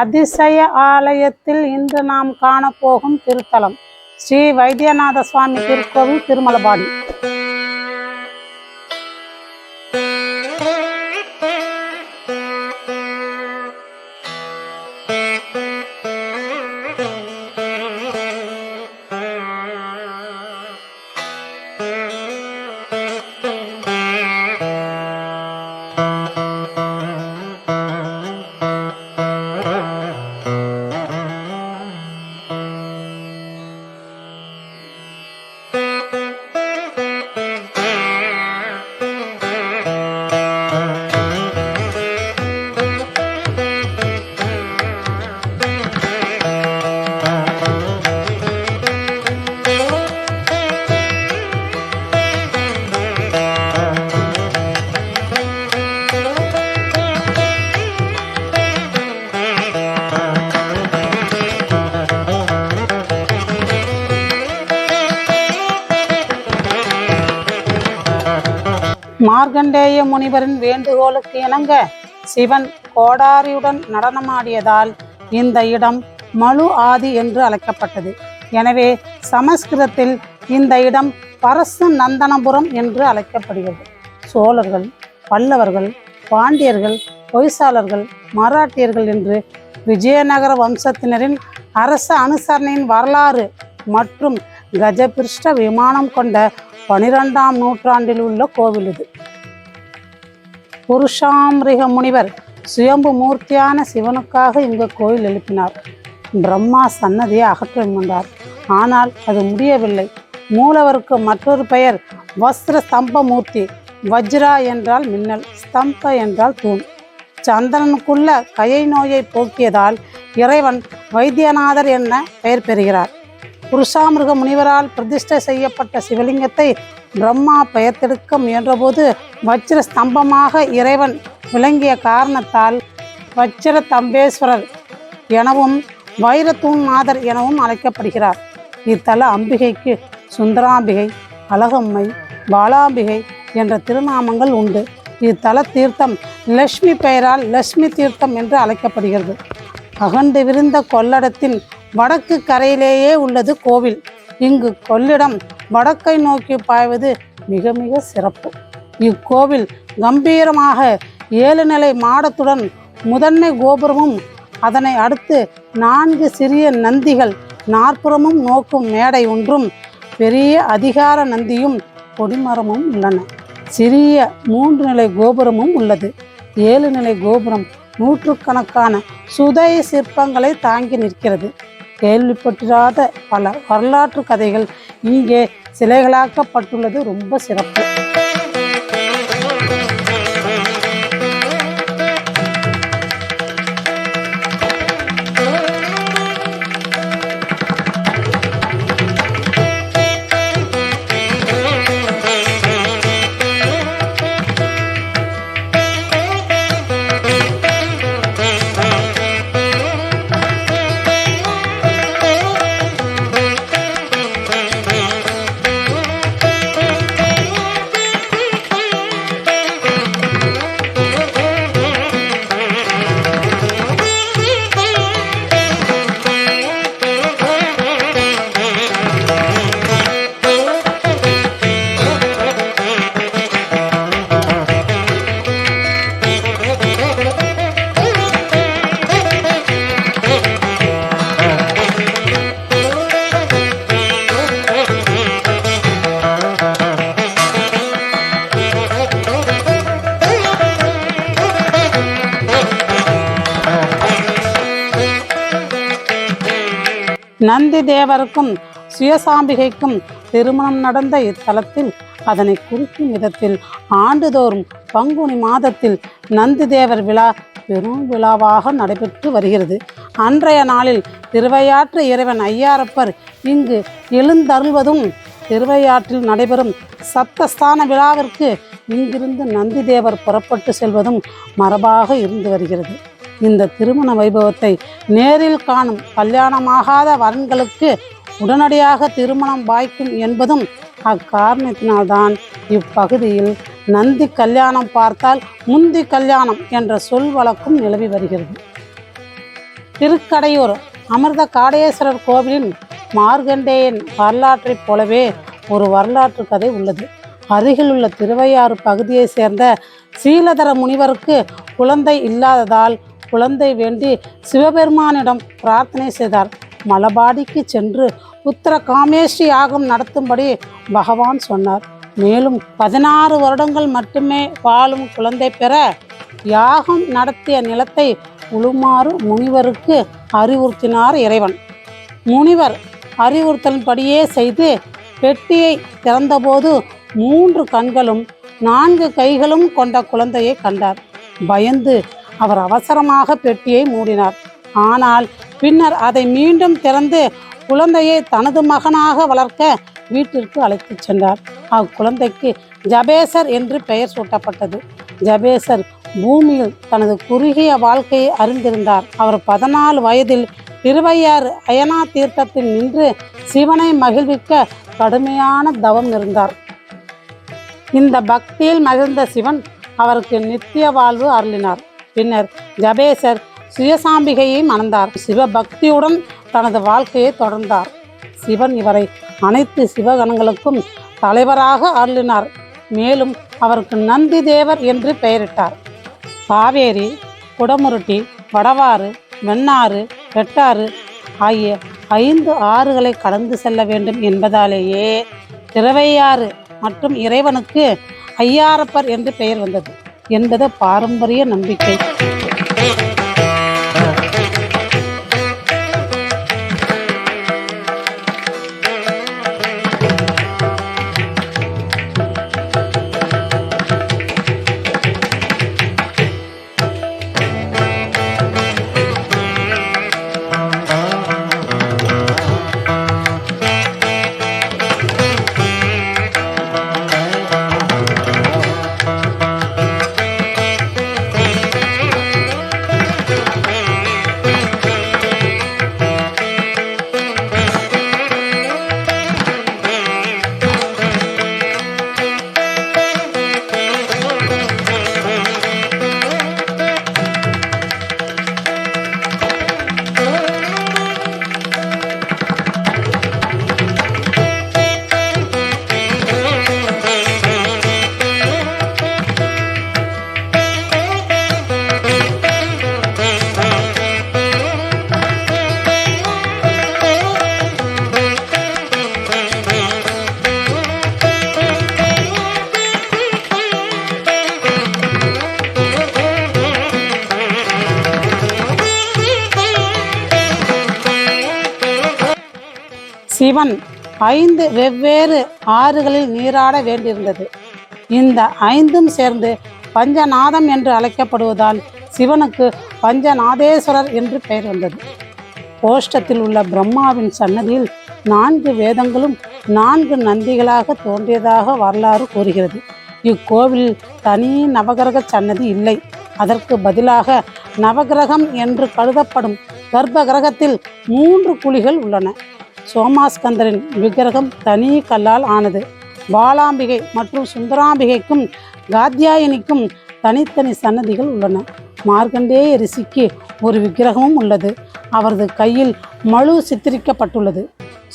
அதிசய ஆலயத்தில் இன்று நாம் காணப்போகும் திருத்தலம். ஸ்ரீ வைத்தியநாத சுவாமி திருக்கோவில் திருமலபாடி. மார்க்கண்டேய முனிவரின் வேண்டுகோளுக்கு இணங்க சிவன் கோடாரியுடன் நடனமாடியதால் இந்த இடம் மலு ஆதி என்று அழைக்கப்பட்டது. எனவே சமஸ்கிருதத்தில் இந்த இடம் பரசு நந்தனபுரம் என்று அழைக்கப்படுகிறது. சோழர்கள் பல்லவர்கள் பாண்டியர்கள் பொய்சாளர்கள் மராட்டியர்கள் என்று விஜயநகர வம்சத்தினரின் அரச அனுசரணையின் வரலாறு மற்றும் கஜபிருஷ்ட விமானம் கொண்ட பனிரெண்டாம் நூற்றாண்டில் உள்ள கோவில் இது. புருஷாமிருக முனிவர் சுயம்பு மூர்த்தியான சிவனுக்காக இங்கு கோயில் எழுப்பினார். பிரம்மா சன்னதியை அகற்ற முன்னார் ஆனால் அது முடியவில்லை. மூலவருக்கு மற்றொரு பெயர் வஸ்திர ஸ்தம்ப மூர்த்தி வஜ்ரா என்றால் மின்னல் ஸ்தம்ப என்றால் தூண். சந்திரனுக்குள்ள கையை நோயை போக்கியதால் இறைவன் வைத்தியநாதர் என பெயர் பெறுகிறார். புருஷாமிருக முனிவரால் பிரதிஷ்டை செய்யப்பட்ட சிவலிங்கத்தை பிரம்மா பெயர்த்தெடுக்க முயன்றபோது வச்சிர ஸ்தம்பமாக இறைவன் விளங்கிய காரணத்தால் வச்சிர தம்பேஸ்வரர் எனவும் வைரத்தூண் மாதர் எனவும் அழைக்கப்படுகிறார். இத்தல அம்பிகைக்கு சுந்தராம்பிகை அழகம்மை பாலாம்பிகை என்ற திருநாமங்கள் உண்டு. இத்தல தீர்த்தம் லட்சுமி பெயரால் லட்சுமி தீர்த்தம் என்று அழைக்கப்படுகிறது. அகண்டு விரிந்த கொள்ளடத்தின் வடக்கு கரையிலேயே உள்ளது கோவில். இங்கு கொள்ளிடம் வடக்கை நோக்கி பாய்வது மிக மிக சிறப்பு. இக்கோவில் கம்பீரமாக ஏழு நிலை மாடத்துடன் முதன்மை கோபுரமும் அதனை அடுத்து நான்கு சிறிய நந்திகள் நாற்புறமும் நோக்கும் மேடை ஒன்றும் பெரிய அதிகார நந்தியும் கொடிமரமும் உள்ளன. சிறிய மூன்று நிலை கோபுரமும் உள்ளது. ஏழு நிலை கோபுரம் நூற்றுக்கணக்கான சுதை சிற்பங்களை தாங்கி நிற்கிறது. கேள்விப்பட்டிராத பல வரலாற்று கதைகள் இங்கே சிலைகளாக்கப்பட்டுள்ளது. ரொம்ப சிறப்பு. நந்தி தேவருக்கும் சுயசாம்பிகைக்கும் திருமணம் நடந்த இத்தலத்தில் அதனை குறிக்கும் விதத்தில் ஆண்டுதோறும் பங்குனி மாதத்தில் நந்தி தேவர் விழா பெரும் விழாவாக நடைபெற்று வருகிறது. அன்றைய நாளில் திருவையாற்று இறைவன் ஐயாரப்பர் இங்கு எழுந்தருள்வதும் திருவையாற்றில் நடைபெறும் சப்தஸ்தான விழாவிற்கு இங்கிருந்து நந்தி தேவர் புறப்பட்டு செல்வதும் மரபாக இருந்து வருகிறது. இந்த திருமண வைபவத்தை நேரில் காணும் கல்யாணமாகாத வரன்களுக்கு உடனடியாக திருமணம் வாய்க்கும் என்பதும் அக்காரணத்தினால்தான் இப்பகுதியில் நந்தி கல்யாணம் பார்த்தால் முந்தி கல்யாணம் என்ற சொல் வழக்கும் நிலவி வருகிறது. திருக்கடையூர் அமிர்த காடேஸ்வரர் கோவிலின் மார்கண்டேயன் வரலாற்றைப் போலவே ஒரு வரலாற்று கதை உள்ளது. அருகிலுள்ள திருவையாறு பகுதியைச் சேர்ந்த சீலதர முனிவருக்கு குழந்தை இல்லாததால் குழந்தை வேண்டி சிவபெருமானிடம் பிரார்த்தனை செய்தார். மலபாடிக்கு சென்று புத்திர காமேஷ்டி யாகம் நடத்தும்படி பகவான் சொன்னார். மேலும் பதினாறு வருடங்கள் மட்டுமே வாழும் குழந்தை பெற யாகம் நடத்திய நிலத்தை உழுமாறு முனிவருக்கு அறிவுறுத்தினார் இறைவன். முனிவர் அறிவுறுத்தலின்படியே செய்து பெட்டியை திறந்தபோது மூன்று கண்களும் நான்கு கைகளும் கொண்ட குழந்தையை கண்டார். பயந்து அவர் அவசரமாக பெட்டியை மூடினார். ஆனால் பின்னர் அதை மீண்டும் திறந்து குழந்தையை தனது மகனாக வளர்க்க வீட்டிற்கு அழைத்துச் சென்றார். அக்குழந்தைக்கு ஜபேசர் என்று பெயர் சூட்டப்பட்டது. ஜபேசர் பூமியில் தனது குறுகிய வாழ்க்கையை அறிந்திருந்தார். அவர் பதினாலு வயதில் திருவையாறு அயனா தீர்த்தத்தில் நின்று சிவனை மகிழ்விக்க கடுமையான தவம் இருந்தார். இந்த பக்தியில் மகிழ்ந்த சிவன் அவருக்கு நித்திய வாழ்வு அருளினார். பின்னர் ஜபேசர் சுயசாம்பிகையை மணந்தார். சிவபக்தியுடன் தனது வாழ்க்கையை தொடர்ந்தார். சிவன் இவரை அனைத்து சிவகணங்களுக்கும் தலைவராக அருளினார். மேலும் அவருக்கு நந்தி தேவர் என்று பெயரிட்டார். காவேரி குடமுருட்டி வடவாறு வெண்ணாறு வெட்டாறு ஆகிய ஐந்து ஆறுகளை கடந்து செல்ல வேண்டும் என்பதாலேயே திரவையாறு மற்றும் இறைவனுக்கு ஐயாரப்பர் என்று பெயர் வந்தது. என்பது பாரம்பரிய நம்பிக்கை. இவன் ஐந்து வெவ்வேறு ஆறுகளில் நீராட வேண்டியிருந்தது. இந்த ஐந்தும் சேர்ந்து பஞ்சநாதம் என்று அழைக்கப்படுவதால் சிவனுக்கு பஞ்சநாதேஸ்வரர் என்று பெயர் வந்தது. கோஷ்டத்தில் உள்ள பிரம்மாவின் சன்னதியில் நான்கு வேதங்களும் நான்கு நந்திகளாக தோன்றியதாக வரலாறு கூறுகிறது. இக்கோவிலில் தனி நவகிரக சன்னதி இல்லை. அதற்கு பதிலாக நவகிரகம் என்று கருதப்படும் கர்ப்ப கிரகத்தில் மூன்று குழிகள் உள்ளன. சோமாஸ்கந்தரின் விக்கிரகம் தனி கல்லால் ஆனது. பாலாம்பிகை மற்றும் சுந்தராம்பிகைக்கும் காத்தியாயனிக்கும் தனித்தனி சன்னதிகள் உள்ளன. மார்க்கண்டேய ரிஷிக்கு ஒரு விக்கிரகமும் உள்ளது. அவரது கையில் மழு சித்தரிக்கப்பட்டுள்ளது.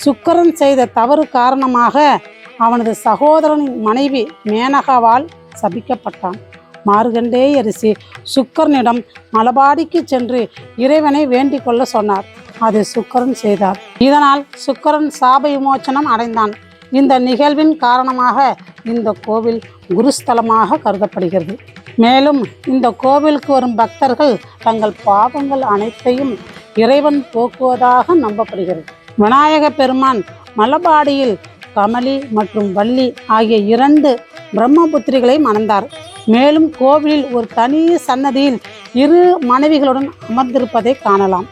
சுக்கரன் செய்த தவறு காரணமாக அவனது சகோதரனின் மனைவி மேனகாவால் சபிக்கப்பட்டான். மார்கண்டேய ரிஷி சுக்கரனிடம் மலபாடிக்கு சென்று இறைவனை வேண்டிக் கொள்ள சொன்னார். அதை சுக்கரன் செய்தார். இதனால் சுக்கரன் சாப விமோச்சனம் அடைந்தான். இந்த நிகழ்வின் காரணமாக இந்த கோவில் குருஸ்தலமாக கருதப்படுகிறது. மேலும் இந்த கோவிலுக்கு வரும் பக்தர்கள் தங்கள் பாவங்கள் அனைத்தையும் இறைவன் போக்குவதாக நம்பப்படுகிறது. விநாயக பெருமான் மலபாடியில் கமலி மற்றும் வள்ளி ஆகிய இரண்டு பிரம்மபுத்திரிகளை மணந்தார். மேலும் கோவிலில் ஒரு தனி சன்னதியில் இரு மனைவிகளுடன் அமர்ந்திருப்பதை காணலாம்.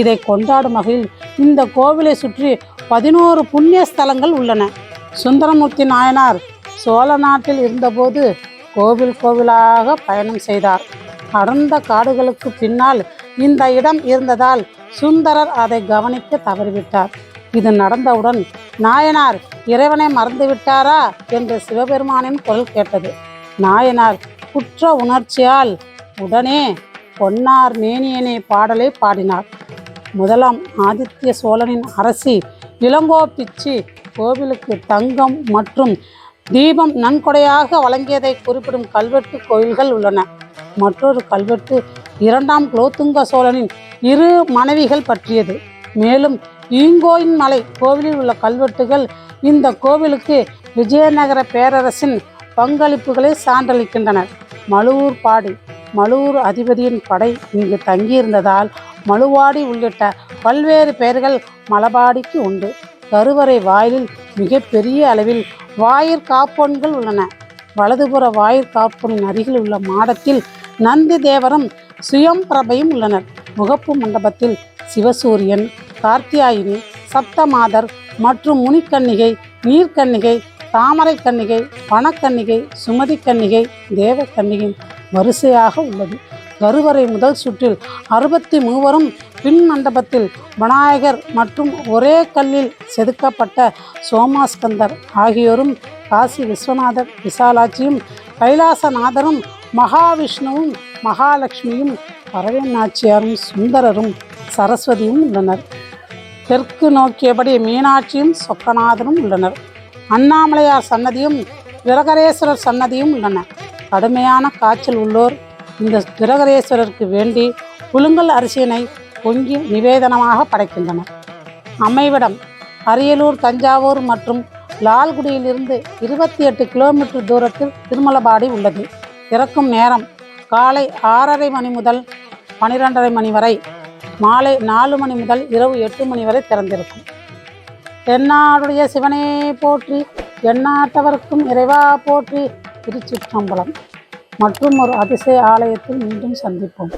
இதை கொண்டாடும் வகையில் இந்த கோவிலை சுற்றி பதினோரு புண்ணிய ஸ்தலங்கள் உள்ளன. சுந்தரமூர்த்தி நாயனார் சோழ நாட்டில் இருந்தபோது கோவில் கோவிலாக பயணம் செய்தார். அடர்ந்த காடுகளுக்கு பின்னால் இந்த இடம் இருந்ததால் சுந்தரர் அதை கவனிக்க தவறிவிட்டார். இது நடந்தவுடன் நாயனார் இறைவனை மறந்துவிட்டாரா என்று சிவபெருமானின் குரல் கேட்டது. நாயனார் குற்ற உணர்ச்சியால் உடனே பொன்னார் மேனியனே பாடலை பாடினார். முதலாம் ஆதித்ய சோழனின் அரசி இளங்கோ பிச்சி கோவிலுக்கு தங்கம் மற்றும் தீபம் நன்கொடையாக வழங்கியதை குறிப்பிடும் கல்வெட்டு கோயில்கள் உள்ளன. மற்றொரு கல்வெட்டு இரண்டாம் குலோத்துங்க சோழனின் இரு மனைவிகள் பற்றியது. மேலும் ஈங்கோயின் மலை கோவிலில் உள்ள கல்வெட்டுகள் இந்த கோவிலுக்கு விஜயநகர பேரரசின் பங்களிப்புகளை சான்றளிக்கின்றன. மழுவூர் பாடி மழுவூர் அதிபதியின் படை இங்கு தங்கியிருந்ததால் மழுவாடி உள்ளிட்ட பல்வேறு பெயர்கள் மலபாடிக்கு உண்டு. கருவறை வாயிலில் மிகப்பெரிய அளவில் வாயிற்காப்பொன்கள் உள்ளன. வலதுபுற வாயிற்காப்பொனின் அருகில் உள்ள மாடத்தில் நந்தி தேவரும் சுயம் பிரபையும் உள்ளனர். முகப்பு மண்டபத்தில் சிவசூரியன் கார்த்தியாயினி சப்தமாதர் மற்றும் முனிக்கன்னிகை நீர்க்கன்னிகை தாமரை கன்னிகை பணக்கன்னிகை சுமதி கன்னிகை தேவக்கன்னிகை வரிசையாக உள்ளது. கருவறை முதல் சுற்றில் அறுபத்தி மூவரும் பின் மண்டபத்தில் விநாயகர் மற்றும் ஒரே கல்லில் செதுக்கப்பட்ட சோமாஸ்கந்தர் ஆகியோரும் காசி விஸ்வநாதர் விசாலாட்சியும் கைலாசநாதரும் மகாவிஷ்ணுவும் மகாலட்சுமியும் பரவநாச்சியாரும் சுந்தரரும் சரஸ்வதியும் உள்ளனர். தெற்கு நோக்கியபடி மீனாட்சியும் சொக்கநாதரும் உள்ளனர். அண்ணாமலையார் சன்னதியும் விரகரேஸ்வரர் சன்னதியும் உள்ளன. கடுமையான காய்ச்சல் உள்ளோர் இந்த கிரகரேஸ்வரருக்கு வேண்டி புழுங்கல் அரிசியினை பொங்கி நிவேதனமாக படைக்கின்றனர். அமைவிடம் அரியலூர் தஞ்சாவூர் மற்றும் லால்குடியிலிருந்து இருபத்தி எட்டு கிலோமீட்டர் தூரத்தில் திருமலபாடி உள்ளது. இறக்கும் நேரம் காலை ஆறரை மணி முதல் பனிரெண்டரை மணி வரை மாலை நாலு மணி முதல் இரவு எட்டு மணி வரை திறந்திருக்கும். தென்னாடுடைய சிவனே போற்றி எண்ணாட்டவர்க்கும் இறைவா போற்றி திருச்சிற்றம்பலம். மற்றும் ஒரு அதிசய ஆலயத்தில் மீண்டும் சந்திப்போம்.